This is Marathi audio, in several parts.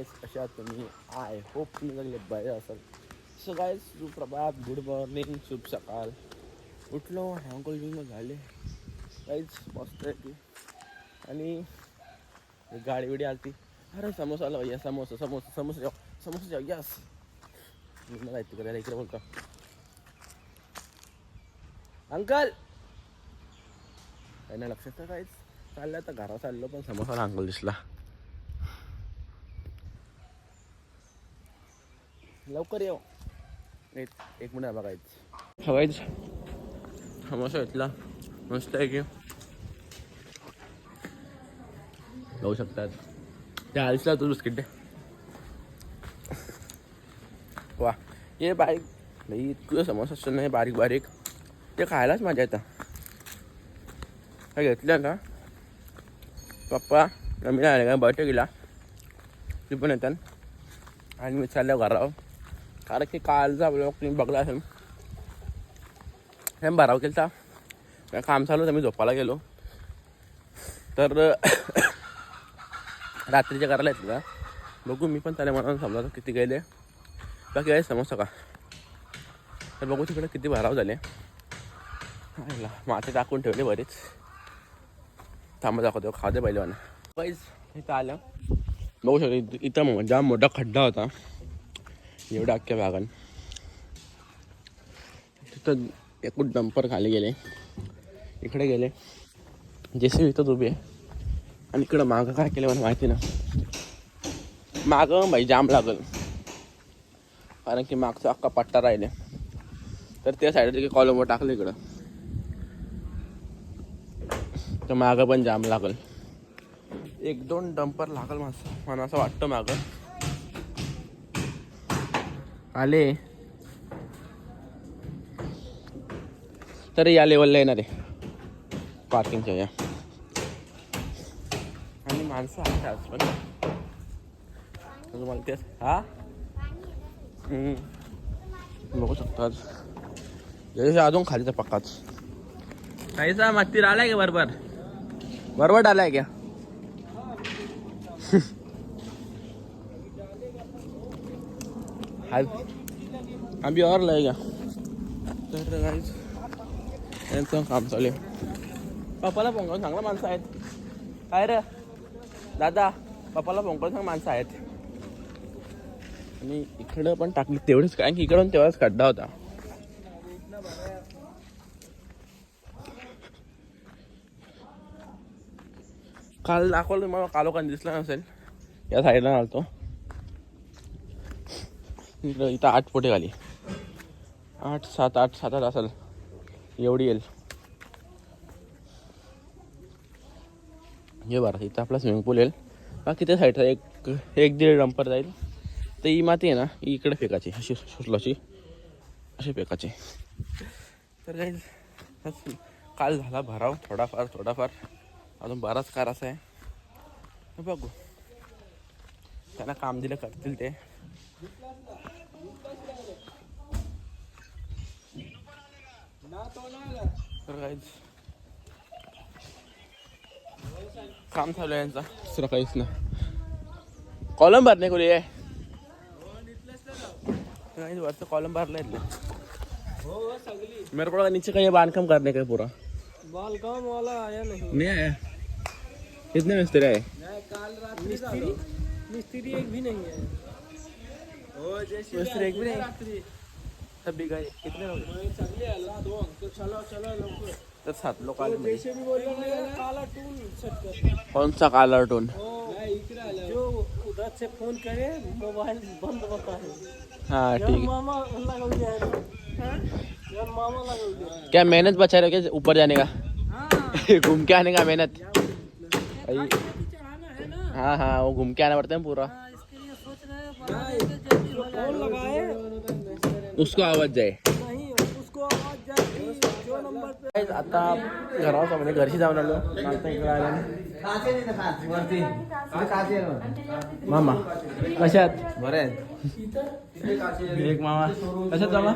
गाईस कशा तुम्ही? आय होप तुम्ही सगळे बरे असाल. सो गाईस सुप्रभात गुड मॉर्निंग शुभ सकाळ. उठलो हँगोल बिंग झाले. काहीच मस्त आहे ती. आणि गाडी बिडी आलती. अरे समोसा आलो या समोसा समोसा समोसा जाऊ समोसा जाऊ यस मी मला येते करायला इकडे बोलतो. अंकल! काही नाही लक्षात काहीच चाललं तर घरा चाललो पण समोसा अंकल दिसला. लवकर येऊ. एक एक मिनिट बघायचं. हवायच समोसा घेतला. मस्त आहे की. बघू शकतात त्या आलीसला तू बिस्किट दे. वा हे बारीक. भाई इतकं समोसा असतं नाही बारीक बारीक. ते खायलाच मजा येतं. काय घेतलं ना पप्पा नवीन आले का बर्थडे गेला ती पण येतात. आणि मी चाललो घरावर. कारण की कालचा ब्लॉग तुम्ही बघला असेल हे बाराव केलता काम चालू होतं मी झोपायला गेलो. तर रात्रीच्या घराला येतलं बघू मी पण त्याला मनानं समजा किती गेले. बाकी काही समोसा का? तर बघू तिकडे किती भराव झाले. माते टाकून ठेवले बरेच. थांबा दाखवतो. खाऊ दे पहिले पैस इथं आलं. बघू शकतो इथं- इथं मग जाम मोठा खड्डा होता. एवढ्या अख्ख्या भागान तिथं एकूण डंपर खाली गेले. इकडे गेले. जेसी इथंच उभी आहे. आणि इकडं मागं काय केलं मला माहिती ना मागं भाई जाम लागल. कारण की मागचा अख्खा पट्टा राहिले. तर त्या साईडला कॉलमवर टाकलं इकडं. तर मागं पण जाम लागल. एक दोन डंपर लागल माझं मला असं वाटतं मागं. आले. तर या लेवलला येणार आहे. पार्किंगच्या या. आणि माणसं आहेत आज पण तुम्हाला तेच हा? हम्म. बघू शकतो आज. याच्या अजून खालीचा पक्काच. काहीचा माती आलाय का बरोबर? बरोबर आलाय क्या आम्ही अभी और लगेगा तर गाईज त्यांचं काम चालू आहे. पप्पाला फोन करून चांगला माणसं आहेत. काय रे? दादा पप्पाला फोन करून सांग माणसं आहेत. आणि इकडं पण टाकली. तेवढेच कारण की इकडून तेवढाच खड्डा होता. काल दाखवलं मला कालोखान दिसला नसेल. या साईडला आलतो. इकडं इथं आठ पोटे खाली. आठ सात आठ सात आठ असेल. एवढी येईल. हे बरं इथं आपला स्विमिंग पूल येईल. बाकी त्या साईडचा एक एक दीड डंपर जाईल. तर ही माती आहे ना ही इकडे फेकायची अशी सुसलाची अशी फेकायची. तर काही काल झाला भराव थोडाफार थोडाफार. अजून बराच कार असा आहे. बघू. त्यांना काम दिलं करतील ते तर काहीच काम चालू आहे यांचा. दुसरं काहीच नाही. कॉलम भरणे काहीच वरचं कॉलम भरला नाही मेरे को लगा नीचे का ये बांधकाम करने का पूरा. बालगांव वाला आया नहीं। नहीं आया कितने मिस्त्री आए? काल रात मिस्त्री मिस्त्री एक भी नहीं है। मिस्त्री एक भी नहीं भी गए कितने चांगले दोन. तो चलो चलो लवकर. तर सात लोक आले म्हणजे. हैं काला टून सेट कर. कौन सा काला टोन जो उधर से फोन करे मोबाइल बंद बता है हाँ ठीक है मामा है यार मामा है क्या मेहनत बचा रहे हो क्या? ऊपर जाने का? हाँ. घूम के आने का मेहनत? भाई। चढ़ाना है ना? हाँ हाँ वो घूम के आना पड़ता है पूरा। हाँ, इसके लिए सोच रहे हैं जल्दी हो। फोन लगाए उसको आवाज जाए। नहीं उसको आवाज जाएगी जो नंबर पे आता घरावर म्हणजे घरशी जाऊन आलो आता मामा कशात बरे एक मामा. कशात मामा?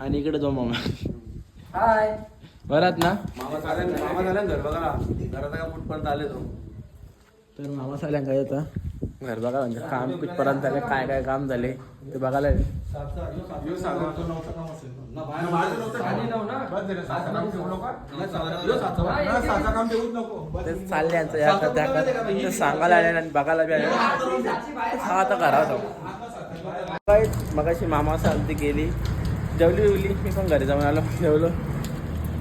आणि इकडे जो मामा. हाय बरात ना? मामा चालेल मामा झाला घर बघा घराचा का फुटपर्यंत आले तो तर मामा साल्या काय होता घर बघा म्हणजे काम कितपर्यंत झाले काय काय काम झाले ते बघायला ते चालले यांचं या सांगायला आले आणि बघायला बी आले हा आता करा होता काय मगाशी मामा चालती गेली. जेवली बिवली? मी पण घरी जाऊन आलो जेवलो.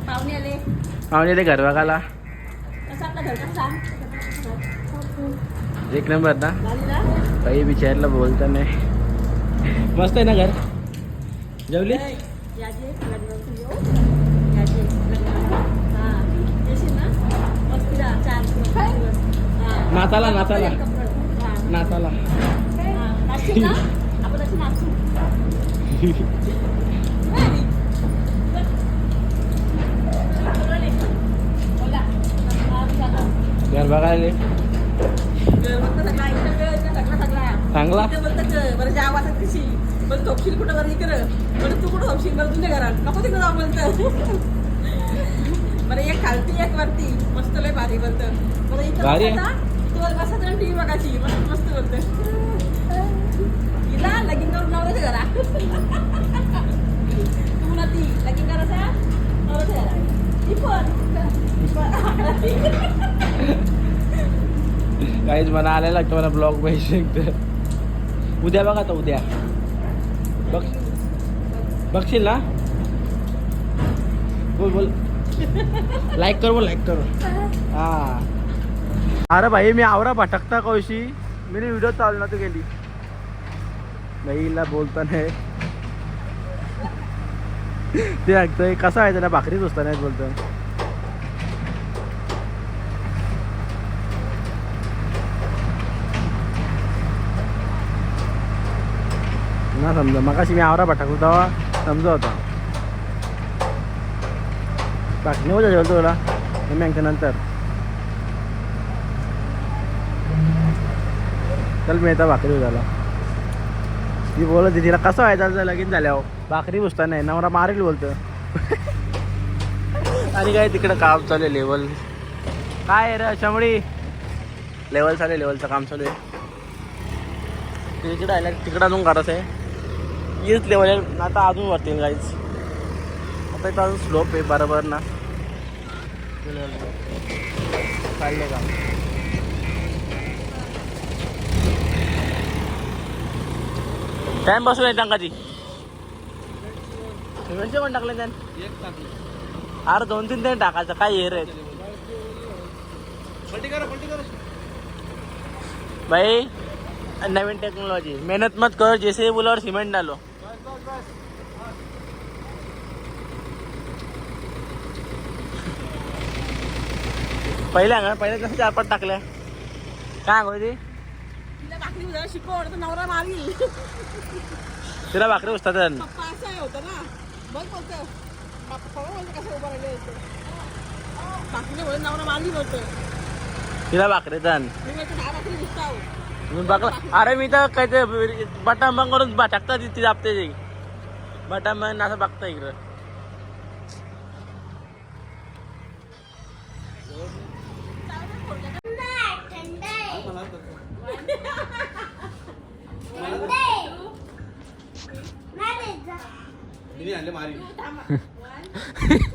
पाहुणे आले घर बघायला कसं आपलं घर कसं एक नंबर ना काही विचारलं बोलता नाही मस्त आहे ना घर? जेवली? याचे लग्नाचं येऊ याचे लग्नाचं हां येशील ना मस्त जा चार दिवस पाच दिवस हां नाताला नाताला कपडे हां नाताला हां नाचशील ना आपण अशी नाचू बोला हां चालेल घर बघायला चांगला बरं ज्या आवाजात कशी बरं झोपशील कुठं बरं इकडं बरं तू कुठं झोपशील बरं तुझ्या घरात नको तिकडं जाऊ बोलतं बरं एक खालती एक वरती मस्त लय भारी बोलतं भारी आहे. टीव्ही बघायची मस्त मस्त बोलतं हिला लगीन करून नवऱ्याच्या घरा तू ना ती लगीन करायचा नवऱ्याच्या घरा ती पण काहीच मला आलेला लागतं मला ब्लॉग पाहिजे उद्या बघा आता उद्या बघ बघशील ना बोल बोल लाईक कर बोल लाईक कर हा अरे भाई मी आवरा भटकता कौशी. मी व्हिडिओ चालू ना तू गेली बाईला बोलता नाही. ते ऐकतोय कसं आहे त्याला? भाकरीच असता नाही बोलतो ना समजा. मगाशी मी आवरा भटकलो तेव्हा समजा होता. बाकी नाही जेवतो तुला. मी नंतर. चल मी येता भाकरी झाला ती बोलत होती, तिला कसं व्हायचं लगीन झाल्यावर. भाकरी पुसता नाही नवरा मारेल बोलतं. आणि काय तिकडं काम चालू आहे लेवल काय आहे रे शमडी लेवल चालू आहे लेवलचं काम चालू आहे. तिकडे आल्या तिकडं अजून घरात आहे. हीच लेवल आहे आता अजून वरती गाईच आता इथं अजून स्लोप आहे बरोबर ना? काढले का? टाइम बसून येतात का ती सिमेंटचे पण टाकले त्यान. अरे दोन तीन टाइम टाकायचं काय हे रे? भाई नवीन टेक्नोलॉजी मेहनत मत कर जैसे बोला और सीमेंट डालो. पहिल्या ना पहिल्या कसं चार पाच टाकल्या? काय होती तिला भाकरी उद्या शिकवड तर नवरा मारील. तिला भाकरी बसतात पप्पा असं हे होतं ना. बघ बोलतं पप्पा बोलतं कसं उभं राहिले भाकरी बोलत नवरा मारली बोलतं तिला भाकरी तर मी म्हणतो दहा भाकरी दिसताव मी बघला अरे मी तर काय ते बटन बंद करून टाकता ती दाबते ती. बटन बंद असं बघता इकडं.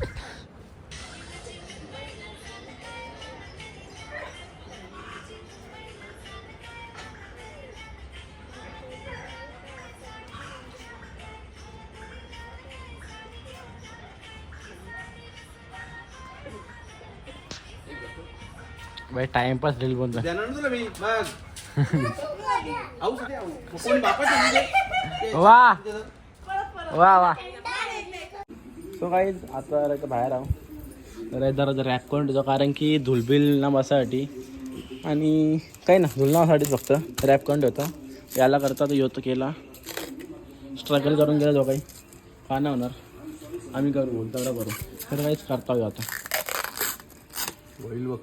भाई टाइमपास रील बनतो वा. वा वा. सो काही आता बाहेर आहो. जरा जरा रॅक करून ठेवतो कारण की धुलबिल ना बसासाठी आणि काही ना धुलनासाठीच फक्त रॅप करून ठेवतो. याला करता तो योतो केला. स्ट्रगल करून गेला जो काही. का नाही होणार? आम्ही करू तेवढं करू. तर काहीच करता येऊ आता. होईल बघ.